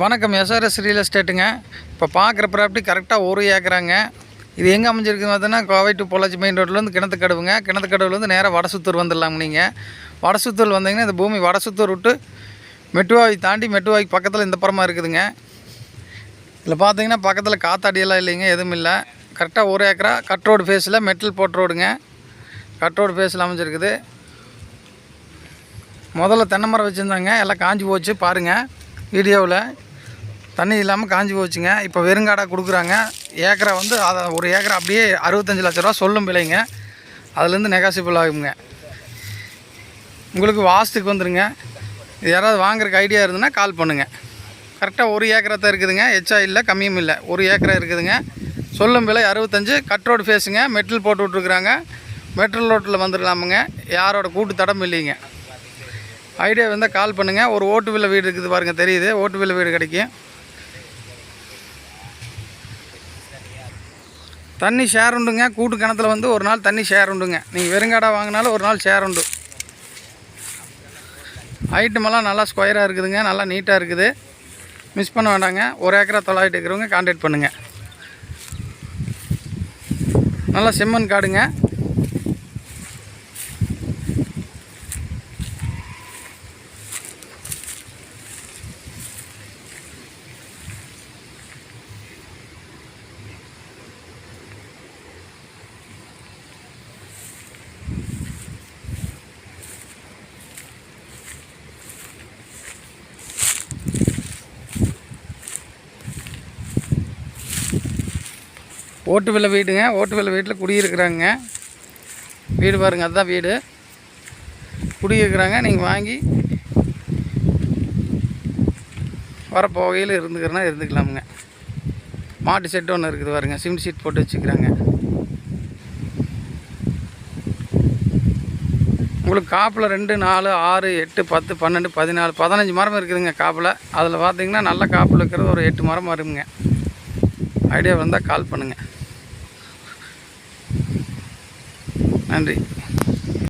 வணக்கம். SRS real எஸ்டேட்டுங்க இப்போ பார்க்குற ப்ராப்பர்ட்டி கரெக்டாக ஒரு ஏக்கராங்க. இது எங்கே அமைஞ்சிருக்கு பார்த்தீங்கன்னா கோவை டு பொள்ளாச்சி மெயின் ரோட்லேருந்து கிணத்துக்கடவுங்க. கிணத்துக்கடவுலேருந்து நேராக வடசுத்தூர் வந்துடலாம் நீங்கள் வடசுத்தூர் வந்தீங்கன்னா இந்த பூமி வடசுத்தூர் விட்டு மெட்டுவாய் தாண்டி மெட்டுவாய்க்கு பக்கத்தில் இந்த புறமா இருக்குதுங்க. இதில் பார்த்தீங்கன்னா பக்கத்தில் காத்தாடியெல்லாம் இல்லைங்க எதுவும் இல்லை. கரெக்டாக ஒரு ஏக்கரா கட் ரோடு ஃபேஸில் மெட்டல் போட் ரோடுங்க கட் ரோடு ஃபேஸில் அமைஞ்சிருக்குது. முதல்ல தென்னை மரம் வச்சுருந்தாங்க. எல்லாம் காஞ்சி போச்சு பாருங்கள் வீடியோவில். தண்ணி இல்லாமல் காஞ்சி போச்சுங்க. இப்போ வெறுங்காடாக கொடுக்குறாங்க. ஏக்கரை வந்து அதை ஒரு ஏக்கரை அப்படியே அறுபத்தஞ்சு லட்ச ரூபா சொல்லும் விலைங்க. அதுலேருந்து நெகாசிபிள் ஆகுங்க. உங்களுக்கு வாஸ்துக்கு வந்துடுங்க இது யாராவது வாங்குறதுக்கு ஐடியா இருந்ததுன்னா கால் பண்ணுங்கள் கரெக்டாக ஒரு ஏக்கரை தான் இருக்குதுங்க. எச்சா இல்லை கம்மியும் இல்லை. ஒரு ஏக்கரை இருக்குதுங்க. சொல்லும் விலை அறுபத்தஞ்சு. கட் ரோடு ஃபேஸுங்க மெட்டல் போட்டு விட்ருக்குறாங்க மெட்ரல் ரோட்டில் வந்துடலாமுங்க. யாரோட கூட்டு தடம் இல்லைங்க. ஐடியா வந்தால் கால் பண்ணுங்கள் ஒரு ஓட்டு வில்ல வீடு இருக்குது பாருங்கள் தெரியுது. ஓட்டு வில்ல வீடு கிடைக்கும். தண்ணி ஷேர் உண்டுங்க. கூட்டு கிணத்துல வந்து ஒரு நாள் தண்ணி ஷேர் உண்டுங்க. நீங்கள் வெறுங்காடாக வாங்கினாலும் ஒரு நாள் ஷேர் உண்டு. ஐட்டமெல்லாம் நல்லா ஸ்கொயராக இருக்குதுங்க. நல்லா நீட்டாக இருக்குது. மிஸ் பண்ண வேண்டாங்க. ஒரு ஏக்கரா தொள்ளாயிரத்து இருக்கிறவங்க கான்டாக்ட் பண்ணுங்கள் நல்லா செம்மன் காடுங்க. ஓட்டு வில்ல வீடுங்க. ஓட்டு வில்ல வீட்டில் குடியிருக்கிறாங்க. வீடு பாருங்கள் அதுதான் வீடு. குடியிருக்கிறாங்க. நீங்கள் வாங்கி வர போகையில் இருந்துக்கிறனா இருந்துக்கலாமுங்க. மாட்டு செட்டு ஒன்று இருக்குது பாருங்க. சிமெண்ட் சீட் போட்டு வச்சுக்கிறாங்க. உங்களுக்கு காப்பில் ரெண்டு நாலு ஆறு எட்டு பத்து பன்னெண்டு பதினாலு பதினஞ்சு மரம் இருக்குதுங்க காப்பில். அதில் பார்த்தீங்கன்னா நல்ல காப்பில் இருக்கிறது ஒரு எட்டு மரம் வருங்க. ஐடியா வந்தால் கால் பண்ணுங்கள் நன்றி.